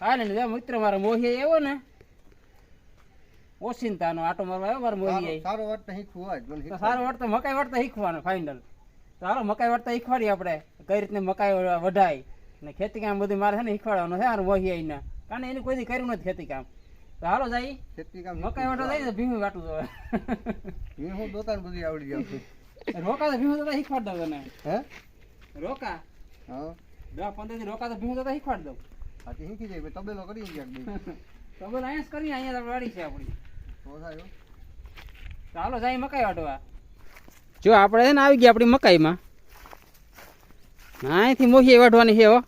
હા ને મિત્ર મારો મોહી એવો ને ઓશિંતાનો આટો મારવા આવ્યો મારો મોહી સારો વાત તો શીખવું સારું મકાઈ વળતા શીખવાનું ફાઇનલ તો હાલો મકાઈ વળતા શીખવાડીએ આપણે. કઈ રીતે મકાઈ વઢાય? ને ખેતી કામ બધું મારે છે ને શીખવાડવાનું છે મારો મોહી આઈને કારણ એને કોઈ કર્યું નથી ખેતી કામ તો હાલો જાય. ખેતી કામ મકાઈ વાટો જાય ભીમું વાટું તો મેં હું દોતાને બધી આવડી જાય રોકા તો ભીમું દોતા શીખવાડ દઉં તને. હે? રોકા? હા. દસ પંદર રોકા તો ભીમું દોતા શીખવાડ દઉં. હાથી શીખી જાય તબેલો કરી ક્યાંક બે તબેલો બોલ અહીંયા જ કરીએ અહીંયા તો વાડી છે આપણી. તો થાય ચાલો જાય મકાઈ વાટવા. જો આપણે છે ને આવી ગયા આપણી મકાઈમાં. અહીંથી મોહી વાટવાની છે હો.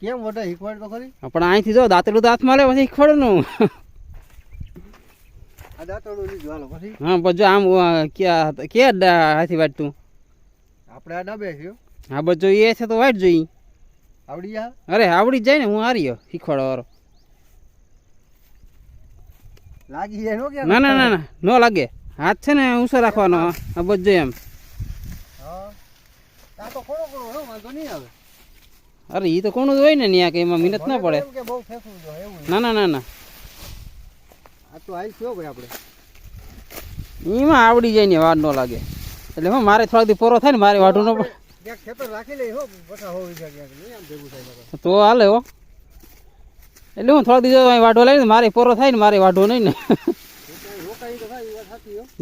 કેમ વઢે? શીખવાડ તો ખરી. પણ અહીંથી જો દાંતેલું તો હાથમાં લે પછી શીખવાડનું આ દાંતરડું લીધું હાલો પછી? હા પછી જો આમ ક્યાં ક્યાં હાથી વાટતું? આપણે આ ડાબે છે હો. હા બધું એ છે તો વાટ જોઈ. આવડી જા અરે આવડી જાય ને હું હાર્યો શીખવાડો વાળો લાગી જાય નો કે ના ના ના ના ન લાગે. હાથ છે ને ઊંચો રાખવાનો આ બધો એમ. હા. તો ખોડો ખોડો હો વાંધો નહીં આવે. અરે એ તો કોણ જ હોય ને ત્યાં કે એમાં મહેનત ના પડે. ના ના ના ના. આ તો આવી થયો ભાઈ આપણે. એમાં આવડી જાય ને વાર ન લાગે. એટલે હું મારે થોડાક દી પોરો થાય ને મારે વાઢું ન પડે. નહીં. તો હાલે હો. એટલે હું થોડા દિવસ અહીં વાઢો લાવીને મારે પોરો થાય ને મારે વાઢો નહીં ને.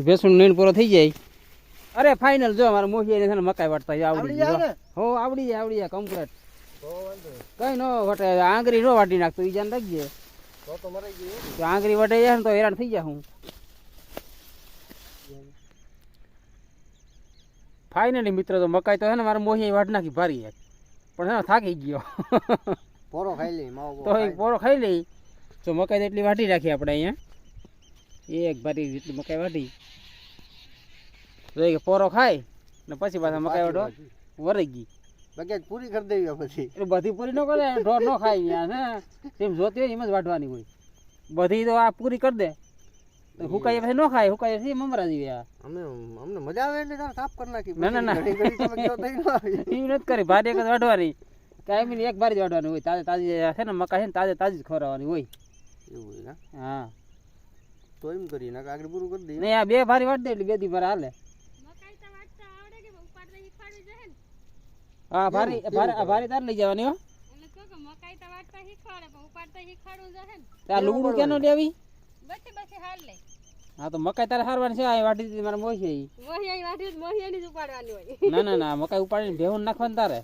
ભેસું નીણ પૂરો થઈ જાય. અરે ફાઇનલ જો મારે મોહિયા ને મકાઈ વાટતા આવડી જાય. હો આવડી જાય આવડી જાય કમ્પ્લેટ કઈ નો વટે આંગળી નો વાટી નાખતો ઈ જાન રાખજે. આંગળી વટે જાય ને તો હેરાન થઈ જાય હું ફાઇનલી મિત્ર તો મકાઈ તો છે ને મારે મોહી વાટ નાખી ભારી એક પણ હે થાકી ગયો. પોરો ખાઈ લઈ તો પોરો ખાઈ લઈ તો મકાઈ તો એટલી વાટી રાખી આપણે અહીંયા. એક ભારી જેટલી મકાઈ વાટી તો પોરો ખાય ને પછી પાછા મકાઈ વાટો વરી ગઈ. બગેજ પૂરી કરી દેવી પછી. એટલે બધી પૂરી ન કરે ઢોર ન ખાય ત્યાં ને જેમ જોતી હોય એમ જ વાટવાની હોય. બધી તો આ પૂરી કરી દે. તો ભાઈ નો ન ખાય હુકાય પછી મમરા જેવી આ અમે અમને મજા આવે એટલે તારે સાફ કરી નાખી. ના, ના, ના. ઘડી ઘડી તમે કયો તઈ ન આવે. એ નથી કરી ભારે એક જ વાટવાની કાયમી એક ભારી જ વાટવાની હોય. તાજે તાજી છે ને મકા છે ને તાજે તાજી જ ખોરાવાની હોય. એવું હોય હા. તો એમ કરી નાખ આગળ પૂરું કરી દઈએ. નહીં આ બે ભારી વાટ દે એટલે બે દી મારે હાલે. હા ભારી ભારી આ ભારી તાર લઈ જવાની હો. આ લુગડું કેનો લેવી? હા તો મકાઈ તારે હારવાની છે આ વાટી દીધી મારે મોહી ના ના ના મકાઈ ઉપાડીને ભેહું નાખવાની તારે.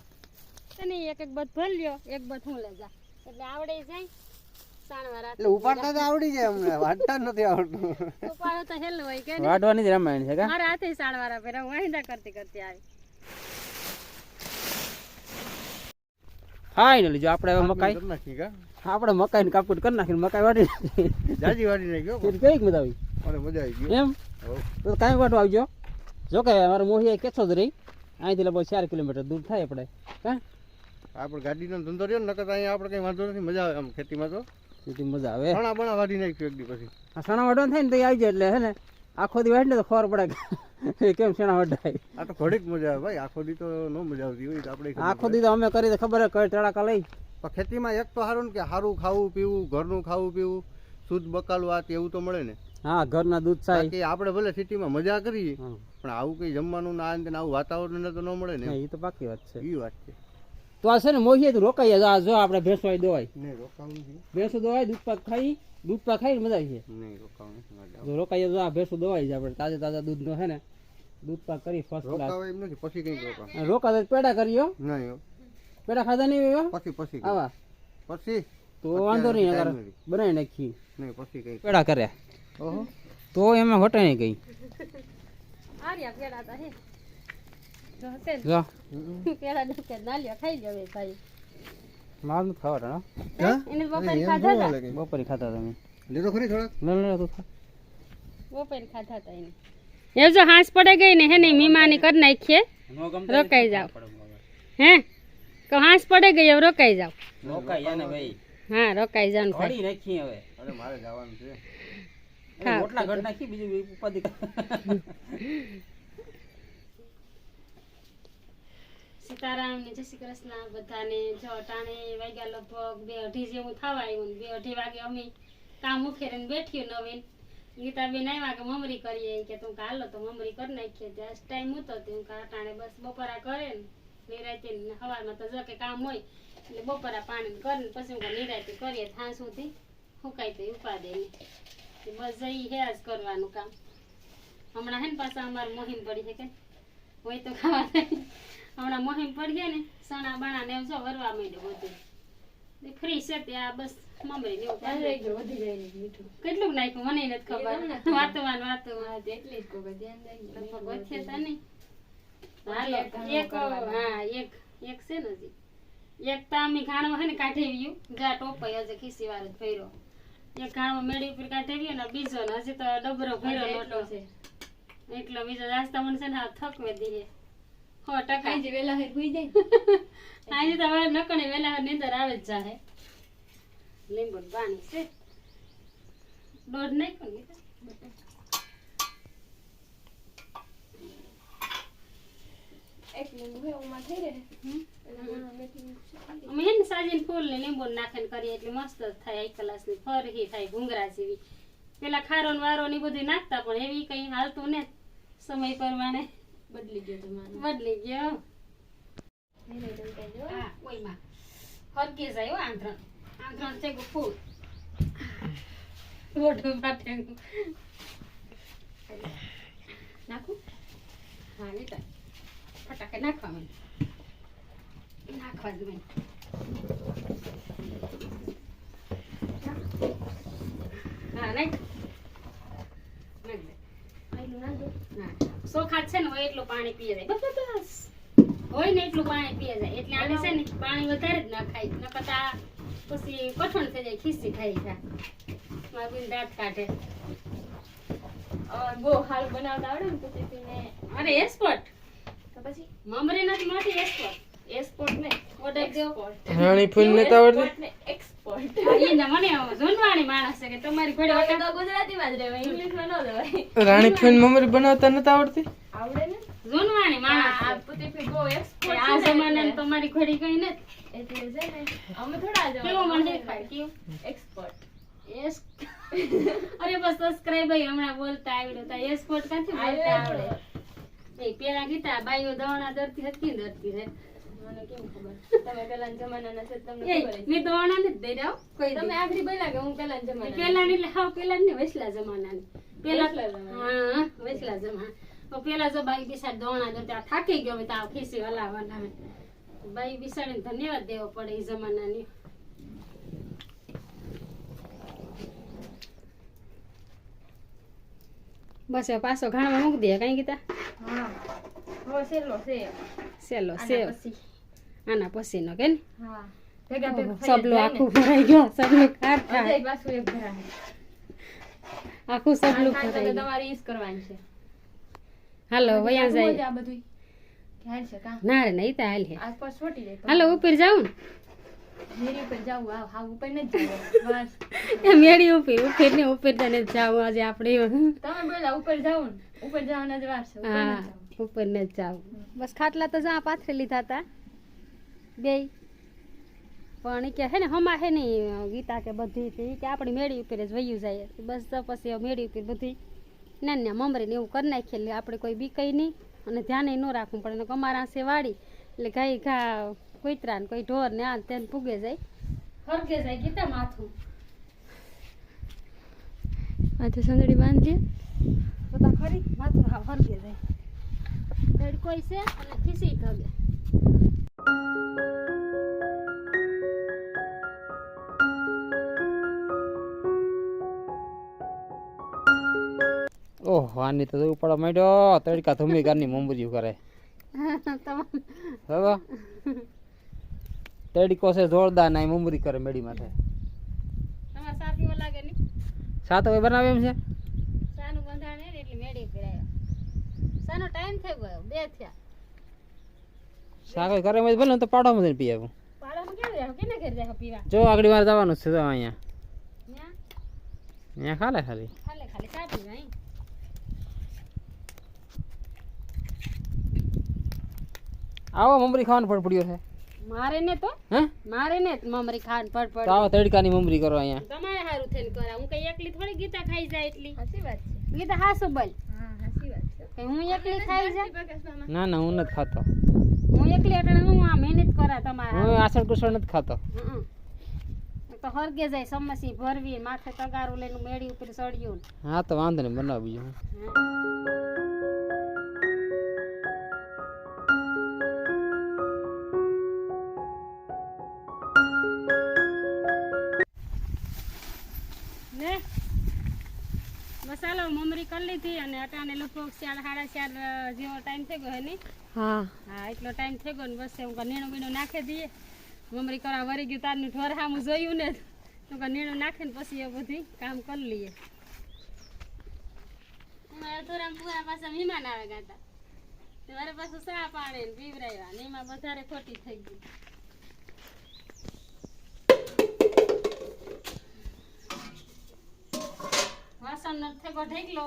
એક એક બધ ભર લ્યો એક બધ હું લઈ જા. એટલે આવડે જાય એટલે ઉપાડતા તો આવડી જાય અમને વાંચતા નથી આવડતું. ઉપાડો તો હેલ હોય કે જ રામાયણ છે કા? મારા હાથે સાણવારા પહેરા હું વાહિંદા કરતી કરતી આવી. ફાઇનલી જો આપણે મકાઈ. આપણે મકાઈ ને કાપકૂટ કરી નાખીને મકાઈ વાટી નાખી જાજી વાળી નાખ્યો કંઈક મજા આવી? મને મજા આવી ગઈ. એમ? હો. તો કાંઈ વાટો આવજો. જો કે અમારે મોહી કેસો જ રહી. અહીંથી લગભગ ચાર કિલોમીટર દૂર થાય આપણે. હા આપણે ગાડીનો ધંધો રહ્યો ને નકર અહીંયા આપણે કંઈ વાંધો નથી મજા આવે આમ ખેતીમાં તો. ખેતી મજા આવે. સણા બણા વાળી નાખ્યું એક દી પછી. આ સણા વાટવાનું થાય ને તો આવી જાય એટલે હે ને? આખો દી વાટ ને તો ખબર પડે કેમ સણા વઢાય આ તો ઘડીક મજા આવે ભાઈ આખો દી તો ન મજા આવતી હોય તો આપણે આખો દી તો અમે કરી તો ખબર હે કઈ તડાકા લઈ. પણ ખેતીમાં એક તો સારું ને કે સારું ખાવું પીવું ઘરનું ખાવું પીવું શુદ્ધ બકાલું આ એવું તો મળે ને. હા ઘરના દૂધ થાય બાકી આપણે ભલે સિટીમાં મજા કરીએ પણ આવું કઈ જમવાનું ના આને તેને આવું વાતાવરણ તો ન મળે ને. એ તો પાકી વાત છે. એ વાત છે. તો આ છે ને મોહીએ તો રોકાઈએ. જો આપણે ભેંસો દોવાય નહીં રોકાવું ભેંસો દોવાય દૂધ પાક ખાઈ દૂધ પાક ખાઈ મજા રોકાવું આવે. જો રોકાઈએ તો આ ભેંસો દોવાઈ જાય આપણે. તાજા તાજા દૂધનો છે ને દૂધ પાક કરી ફર્સ્ટ ક્લાસ રોકાવા એમ નથી પછી કઈ રોકાવ. રોકા પેડા કરીયો નહીં. પેડા ખાધા નહીં એવા? પછી પછી. આવા? પછી? તો વાંધો નહીં અગર બનાવી નાખી નહીં પછી કઈ. પેડા કર્યા. ઓહો. તો એમાં ઘટે નહીં કઈ. આર્યા પેડા તા હે. જો પેડા ખાઈ ભાઈ. માર ખાવા? એને બપોરે ખાધા હતા બપોરે ખાતા તમે. લીધો ખરી થોડાક? લે લે તું ખા. બપોરે ખાધા હતા એને. એ જો હાંસ પડે ગઈ ને હે ને મીમાની કરી નાખીએ. રોકાઈ જાવ હે? તો હાંસ પડે ગઈ હવે રોકાઈ જાવ રોકાઈ જાને ભાઈ. હા રોકાઈ જાવ ઘડી નાખી હવે. અરે મારે જવાનું છે. હા. રોટલા ઘટ નાખી બીજું ઉપાધિ. સીતારામ ને જય શ્રી કૃષ્ણ બધાને જો ટાણે વાગ્યા લગભગ બે અઢી જેવું થવા આવ્યું બે અઢી વાગે અમે કામ ઉખેરીને બેઠ્યું નવીન. ગીતાબેન આવ્યા કે મમરી કરીએ કે તું હાલો તો મમરી કરી નાખીએ. ત્યાં ટાઈમ હતો તે હું ટાણે બસ બપોરા કરે ને. નિરાતે ને સવારમાં તો જો કે કામ હોય એટલે બપોરા પાણી કરીને પછી હું કે નિરાતે કરીએ થાં સુધી સુકાય તો ઉપાદે બસ જઈ હે જ કરવાનું કામ. હમણાં હે ને પાછા અમારે મોહિમ પડી છે કે? હોય તો ખાવા થાય. હમણાં મોહિમ પડીએ ને સણા બાણા ને જો વરવા માંડ્યું બધું. ફ્રી છે ત્યાં બસ મમરી. કેટલું નાખ્યું મને નથી ખબર. વાતોમાં ને ધ્યાન લગભગ તા નહીં એક હા એક એક છે ને હજી. એક તો ઘાણો હે ને કાઢી જા ટોપાઈ હજી ખીસી વાર જ એક ઘાણો મેળી ઉપર કાઢી ગયો ને બીજો ને હજી તો ડબરો ભર્યો લોટો છે. એટલો બીજો રાસ્તા મને છે ને હાવ થકવે દીએ હો ટકા. આજે તો હવે નકણે વેલા નીંદર આવે જ જાહે. લીંબુ પાણી છે. દોઢ નાખ્યો ને ગીતા? હમ? અમે હે ને? સાજીને ફૂલ ને લીંબુ ને નાખીને કરીએ એટલે મસ્ત થાય એક કલાસની ફરહી થાય ઘૂંઘરા જેવી. પેલા ખારો ને વારો ને બધું નાખતા પણ એવી કઈ હાલતું ને સમય પ્રમાણે. બદલી ગયો બદલી ગયો. હરકી જાય હો આંધણ આંધણ છે કે ફૂલ. મોઢું માટે નાખું? હા નીતા ફટાકે નાખવા મને નાખવા જ મને હા. છે ને હોય એટલું પાણી પીએ જાય. બસ બસ બસ. હોય ને એટલું પાણી પીએ જાય. એટલે આને છે ને પાણી વધારે જ ના ખાય. નકર તો પછી કઠણ થઈ જાય ખીસી ખાઈ જાય મારી દાંત કાઢે. અરે એક્સપર્ટ મમરી નથી એક્સપર્ટ ઓર્ડર દેવો. રાણી ફૂલ નથી આવડતી હા, ઈ ને મને જોનવાણી માણસ છે કે તમારી ઘોડે ઓટા રાણી ફૂલ મમરી બનાવતા નથી આવડતી જોનવાણી માણસ છે. આ જમાનાની તમારી ઘોડી કઈ નથી. કેવું મને દેખાય. કેવું? એસ અરે બસ સબસ્ક્રાઇબ હમણાં બોલતા આવડ્યું તા. એસપોર્ટ ક્યાંથી બોલતા આવડે? એ પેલા કીધા બાઈઓ દવાણા દરતી હતી ને દરતી છે એ મેં દવણા નથી દઈ રહ્યો કોઈ દી. પેલા ની એટલે હાવ પેલા ની વૈસલા જમાનાની. પેલા હા વૈસલા જમાના. પેલા જો બાઈ બિસાડ દોણા દરતી આ થાકી ગયો તો આ ખીસી હલાવવાના બાઈ બિસાડીને ધન્યવાદ દેવો પડે એ જમાનાની. બસ હવે પાછો ઘાણમાં મૂકી દે કઈ ગીતા સેલો સેવ આના પછીનો કે ને ઓહો, સબલું આખું ભરાઈ ગયો સબલું ખાટ થાય આખું સબલું ભરાઈ ગયું હાલો વયા જાય ના રે નહીં તો હાલ હે હાલો ઉપર જાઉં મેળી ઉપર ઉપર ને ઉપર જાવું આજે આપણે હા ઉપર ને જ જાવું બસ ખાટલા તો જા પાથરી લીધા હતા બે પણ ઈ કે હે ને હમા હે ને ગીતા કે બધી કે આપણી મેળી ઉપર જ વયું જાય. બસ તો પછી મેળી ઉપર બધી. ના ના મમરી ને એવું કરી નાખીએ આપણે કોઈ બીકઈ નહીં. અને ધ્યાને ન રાખવું પડે. ને અમારા છે વાળી એટલે ગાય ઘા કોઈતરા ને કોઈ ઢોર ને આ તેને પૂગે જાય. હરગે જાય ગીતા માથું. માથે સંદડી બાંધી બધા ખરી માથું હા હરગે જાય. તડકોય છે અને ખીસી ઢગે ઓહ આની તો જોવું પડે માંડ્યો. તડકા ધૂમી કરે હવે તડકો છે જોરદાર ના મમરી કરે મેડી માથે. સાત હવે બનાવે એમ છે સાનું બંધાણ હે ને એટલે મેળી પીરાયો સાનો ટાઈમ થઈ ગયો બે થયા. સાગર કરે ભલે તો પાડો જઈને પી આવું. પાડોમાં કેમ રહ્યો કેને ઘરે જાય પીવા? જો આગળ વાર જવાનું છે તો અહીંયા. અહીંયા ખાલે ખાલી. ખાલે ખાલી ચા પીવા અહીં આવો મમરી ખાવાનો પડપડ્યો છે. મારે ને તો? હે? મારે ને મમરી ખાન પડ તો આવો તડકાની મમરી કરો અહીંયા. તમારે સારું થઈને કરા હું કઈ એકલી થોડી ગીતા ખાઈ જાય એટલી. સાચી વાત છે. ગીતા હાસુ બોલ. હા એકલી ખાઈ જા ના ના હું નથી ખાતો. હું એકલી એટલે હું આ મહેનત કરા તમારે હું આસળ કુસળ નથી ખાતો. તો હરગે જાય સમસી ભરવી માથે તગારું લઈને મેળી ઉપર ચડ્યું હા તો વાંધો નહીં બનાવ બીજું. મસાલો મમરી કરી લીધી અને અટાણે લગભગ ચાર સાડા ચાર જેવો ટાઈમ થઈ ગયો હે હા. હા એટલો ટાઈમ થઈ ગયો ને બસ હું નીણું બીણું નાખી દઈએ. મમરી કરવા વરી ગયું તારનું ઢોર સામું જોયું ને. તો કે નીણું નાખીને પછી એ બધી કામ કરી લઈએ. થોડા પૂરા પાછા મહેમાન આવે ગાતા. મારે પાછું સા પાડે ને પીવરાવ્યા ને એમાં વધારે ખોટી થઈ ગઈ. વાસણનો થેકો ઢેકલો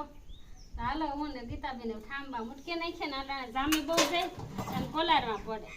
હાલો હું ને ગીતાબેન ઠાંબા મુટકે નાખે ને જામી બહુ જાય અને કોલારમાં પડે.